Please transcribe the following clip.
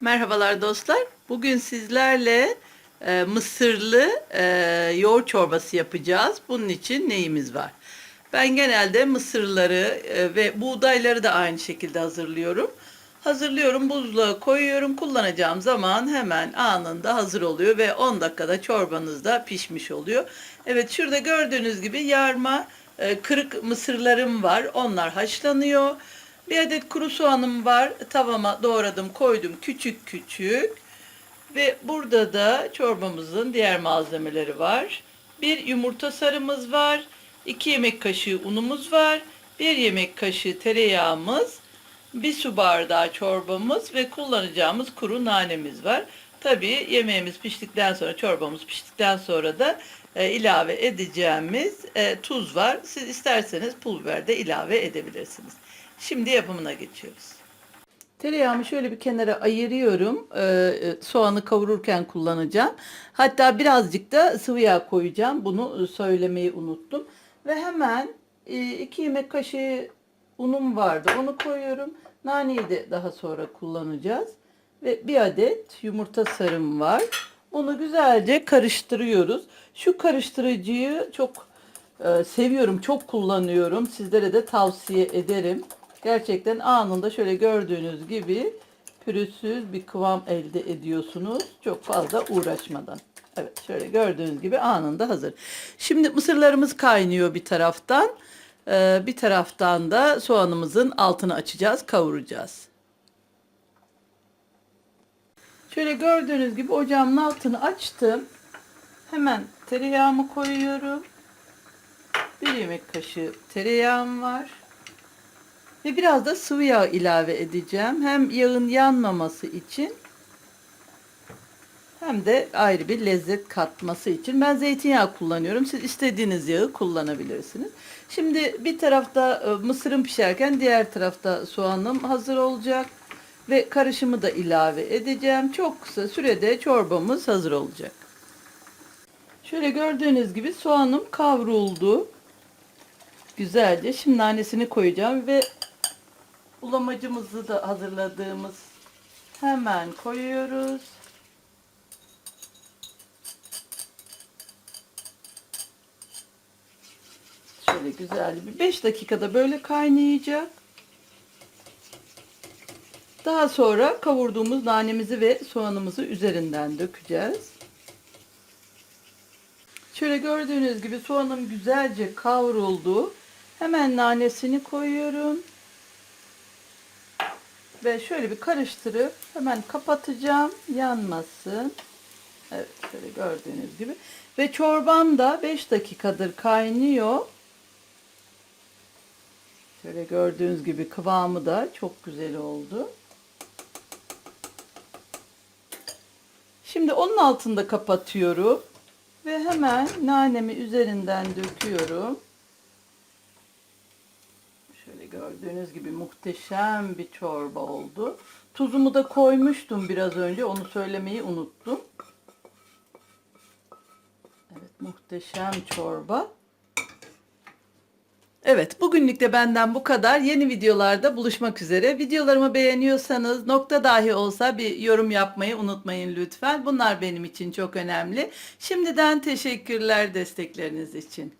Merhabalar dostlar. Bugün sizlerle e, mısırlı e, yoğurt çorbası yapacağız. Bunun için neyimiz var? Ben genelde mısırları e, ve buğdayları da aynı şekilde hazırlıyorum. Hazırlıyorum, buzluğa koyuyorum. Kullanacağım zaman hemen anında hazır oluyor ve 10 dakikada çorbanız da pişmiş oluyor. Evet şurada gördüğünüz gibi yarma e, kırık mısırlarım var. Onlar haşlanıyor. Bir adet kuru soğanım var. Tavama doğradım, koydum küçük küçük. Ve burada da çorbamızın diğer malzemeleri var. Bir yumurta sarımız var. 2 yemek kaşığı unumuz var. 1 yemek kaşığı tereyağımız. Bir su bardağı çorbamız ve kullanacağımız kuru nanemiz var. Tabii yemeğimiz piştikten sonra, çorbamız piştikten sonra da e, ilave edeceğimiz e, tuz var. Siz isterseniz pul biber de ilave edebilirsiniz. Şimdi yapımına geçiyoruz. Tereyağımı şöyle bir kenara ayırıyorum. Ee, e, soğanı kavururken kullanacağım. Hatta birazcık da sıvı yağ koyacağım. Bunu e, söylemeyi unuttum. Ve hemen 2 yemek kaşığı unum vardı. Onu koyuyorum. Naneyi de daha sonra kullanacağız. Ve bir adet yumurta sarım var. Bunu güzelce karıştırıyoruz. Şu karıştırıcıyı çok e, seviyorum, çok kullanıyorum. Sizlere de tavsiye ederim. Gerçekten anında şöyle gördüğünüz gibi pürüzsüz bir kıvam elde ediyorsunuz. Çok fazla uğraşmadan. Evet şöyle gördüğünüz gibi anında hazır. Şimdi mısırlarımız kaynıyor bir taraftan. Ee, bir taraftan da soğanımızın altını açacağız, kavuracağız. Şöyle gördüğünüz gibi ocağımın altını açtım. Hemen tereyağımı koyuyorum. Bir yemek kaşığı tereyağım var. Ve biraz da sıvı yağ ilave edeceğim. Hem yağın yanmaması için hem de ayrı bir lezzet katması için. Ben zeytinyağı kullanıyorum. Siz istediğiniz yağı kullanabilirsiniz. Şimdi bir tarafta e, mısırım pişerken diğer tarafta soğanım hazır olacak. Ve karışımı da ilave edeceğim. Çok kısa sürede çorbamız hazır olacak. Şöyle gördüğünüz gibi soğanım kavruldu. Güzelce. Şimdi nanesini koyacağım ve bulamacımızı da hazırladığımız hemen koyuyoruz. Şöyle güzel bir 5 dakikada böyle kaynayacak. Daha sonra kavurduğumuz nanemizi ve soğanımızı üzerinden dökeceğiz. Şöyle gördüğünüz gibi soğanım güzelce kavruldu. Hemen nanesini koyuyorum. Ve şöyle bir karıştırıp hemen kapatacağım. Yanmasın. Evet şöyle gördüğünüz gibi. Ve çorbam da 5 dakikadır kaynıyor. Şöyle gördüğünüz gibi kıvamı da çok güzel oldu. Şimdi onun altında kapatıyorum. Ve hemen nanemi üzerinden döküyorum. Gördüğünüz gibi muhteşem bir çorba oldu. Tuzumu da koymuştum biraz önce. Onu söylemeyi unuttum. Evet muhteşem çorba. Evet, bugünlük de benden bu kadar. Yeni videolarda buluşmak üzere. Videolarımı beğeniyorsanız nokta dahi olsa bir yorum yapmayı unutmayın lütfen. Bunlar benim için çok önemli. Şimdiden teşekkürler destekleriniz için.